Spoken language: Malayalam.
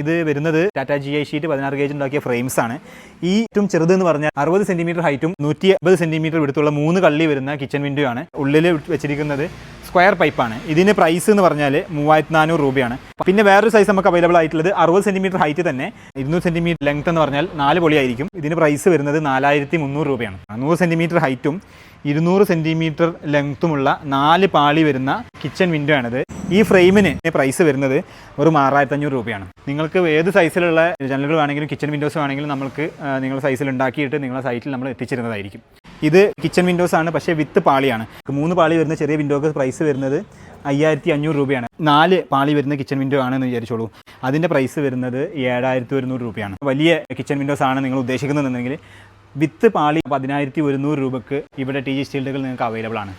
ഇത് വരുന്നത് ടാറ്റ ജി ഐ ഷീറ്റ് പതിനാറ് ഗേജ് ഉണ്ടാക്കിയ ഫ്രെയിംസ് ആണ്. ഈ ഏറ്റവും ചെറുത് എന്ന് പറഞ്ഞാൽ അറുപത് സെന്റിമീറ്റർ ഹൈറ്റും നൂറ്റി അമ്പത് സെന്റിമീറ്റർ വിടുത്തുള്ള മൂന്ന് കള്ളി വരുന്ന കിച്ചൺ വിൻഡോ ആണ് ഉള്ളിൽ വെച്ചിരിക്കുന്നത് സ്ക്വയർ പൈപ്പാണ് ഇതിന് പ്രൈസ് എന്ന് പറഞ്ഞാൽ മൂവായിരത്തി നാനൂറ് രൂപയാണ്. പിന്നെ വേറൊരു സൈസ് നമുക്ക് അവൈലബിൾ ആയിട്ടുള്ളത് അറുപത് സെന്റിമീറ്റർ ഹൈറ്റ് തന്നെ ഇരുന്നൂറ് സെന്റിമീറ്റർ ലെങ്ത് എന്ന് പറഞ്ഞാൽ നാല് പൊളിയായിരിക്കും ഇതിന് പ്രൈസ് വരുന്നത് നാലായിരത്തി മുന്നൂറ് രൂപയാണ് നൂറ് സെന്റിമീറ്റർ ഹൈറ്റും ഇരുന്നൂറ് സെന്റിമീറ്റർ ലെങ്ത്തുമുള്ള നാല് പാളി വരുന്ന കിച്ചൺ വിൻഡോ ആണിത്. ഈ ഫ്രെയിമിന് പ്രൈസ് വരുന്നത് വെറും ആറായിരത്തി അഞ്ഞൂറ് രൂപയാണ്. നിങ്ങൾക്ക് ഏത് സൈസിലുള്ള ജനലുകൾ വേണമെങ്കിലും കിച്ചൺ വിൻഡോസ് വേണമെങ്കിലും നമുക്ക് നിങ്ങളുടെ സൈസിൽ ഉണ്ടാക്കിയിട്ട് നിങ്ങളുടെ സൈറ്റിൽ നമ്മൾ എത്തിച്ചിരുന്നതായിരിക്കും. ഇത് കിച്ചൺ വിൻഡോസ് ആണ് പക്ഷേ വിത്ത് പാളിയാണ്. മൂന്ന് പാളി വരുന്ന ചെറിയ വിൻഡോക്ക് പ്രൈസ് വരുന്നത് അയ്യായിരത്തി അഞ്ഞൂറ് രൂപയാണ്. നാല് പാളി വരുന്ന കിച്ചൺ വിൻഡോ ആണെന്ന് വിചാരിച്ചോളൂ. അതിന്റെ പ്രൈസ് വരുന്നത് ഏഴായിരത്തി ഒരുന്നൂറ് രൂപയാണ്. വലിയ കിച്ചൺ വിൻഡോസ് ആണ് നിങ്ങൾ ഉദ്ദേശിക്കുന്നതെന്നുണ്ടെങ്കിൽ വിത്ത് പാളി പതിനായിരത്തി ഒരുന്നൂറ് രൂപക്ക് ഇവിടെ ടി ജി സ്റ്റീൽഡുകൾ നിങ്ങൾക്ക് അവൈലബിൾ ആണ്.